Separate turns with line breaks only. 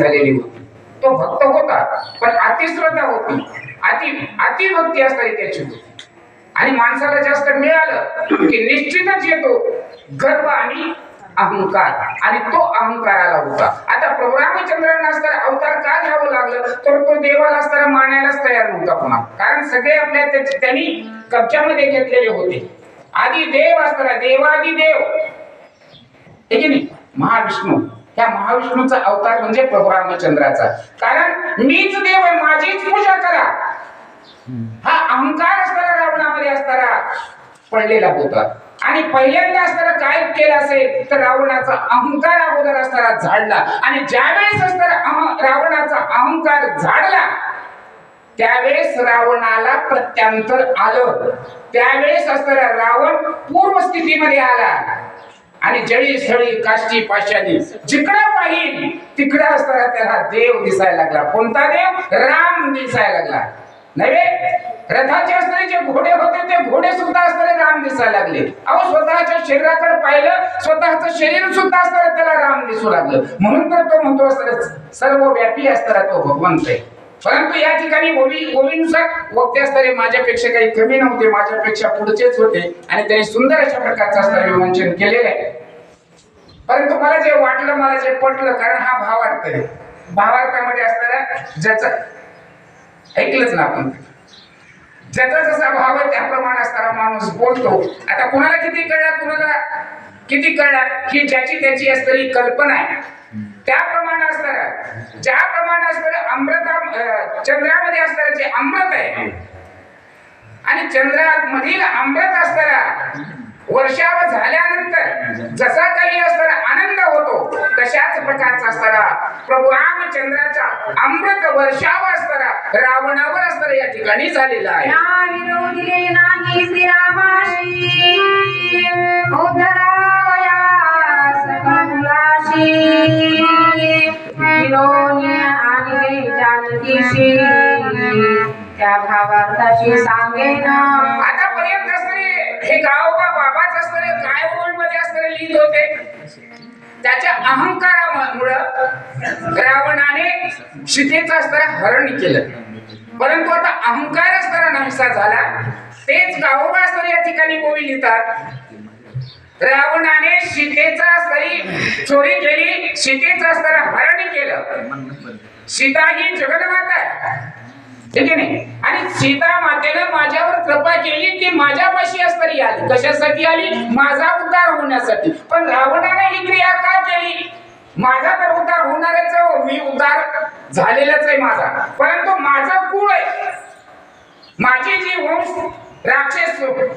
झालेली होती. तो भक्त होता पण अतिश्रद्धा होती. अति अतिभक्ती असणारी त्याची होती. आणि माणसाला जास्त मिळालं की निश्चितच येतो गर्व आणि अहंकार. आणि तो अहंकाराला होता. आता प्रभू रामचंद्रांना असताना अवतार का घ्यावं लागलं? तर तो देवाला असताना मानायलाच तयार नव्हता पुन्हा. कारण सगळे आपल्या त्यांनी कब्जामध्ये घेतलेले होते. आधी देव असताना देवादी देव महाविष्णू. त्या महाविष्णूचा अवतार म्हणजे प्रभू रामचंद्राचा कारण मीच देव आहे माझीच पूजा करा. हा अहंकार असणारा रावणामध्ये असताना पडलेला होता आणि पहिल्यांदा असताना काय केलं असेल तर रावणाचा अहंकार अगोदर असताना झाडला. आणि ज्यावेळेस असताना रावणाचा अहंकार झाडला त्यावेळेस रावणाला प्रत्यांतर आलं. त्यावेळेस असताना रावण पूर्व स्थितीमध्ये आला. आणि जळी स्थळी काष्टी पाशाली जिकडं पाहिल तिकडं असताना त्याला देव दिसायला लागला. कोणता देव? राम दिसायला लागला. नव्हे रथाचे असणारे जे घोडे होते ते घोडे सुद्धा असणारे राम दिसायला लागले. अहो स्वतःच्या शरीराकडे पाहिलं स्वतःचं शरीर सुद्धा असताना त्याला राम दिसू लागलं. म्हणून तर तो म्हणतो असताना सर्व व्यापी असताना तो भगवंत आहे. परंतु या ठिकाणी ओवी ओवीनुसार वक्ते माझ्यापेक्षा काही कमी नव्हते माझ्यापेक्षा पुढचेच होते आणि त्यांनी सुंदर अशा प्रकारचं असणारे विवंचन केलेलं आहे. परंतु मला जे वाटलं मला जे पटलं कारण हा भावार्थ आहे. भावार्थामध्ये असणारा ज्याचा ऐकलंच ना आपण. ज्याचा जसा भाव आहे त्याप्रमाणे असणारा माणूस बोलतो. आता कुणाला किती कळला कुणाला किती कळला ही ज्याची त्याची असणारी कल्पना आहे. त्याप्रमाणे असणारा ज्या चंद्रामध्ये असणारं जे अमृत आहे आणि चंद्रामधील अमृत असताना वर्षाव झाल्यानंतर जसा काही असताना आनंद होतो तशाच प्रकारचा असताना प्रभू रामचंद्राचा अमृत वर्षाव असताना रावणावर असताना या ठिकाणी झालेला आहे.
विरोधी जानकीशी त्या भावार्थाशी
आतापर्यंत असणारे हे गाव बा बाबाच असणारे काय मध्ये असणारे लिहित होते. त्याच्या अहंकारामुळं रावणाने सीतेचं असताना हरण केलं. परंतु आता अहंकार असताना नाहीसा झाला. तेच गावोबा असताना या ठिकाणी कोवी लिहितात. रावणाने सीतेचा असताना चोरी केली सीतेचं असताना हरण केलं. सीता ही जगन्माता आहे. ठीक आहे नाही? आणि सीता मातेनं माझ्यावर कृपा केली ती माझ्यापाशी असतरी आली. कशासाठी आली? माझा उद्धार होण्यासाठी. पण रावणाने ही क्रिया का केली? माझा तर उद्धार होणारच हो. मी उद्धार झालेलाच आहे माझा. परंतु माझा कुळ आहे. माझी जी वंश राक्षस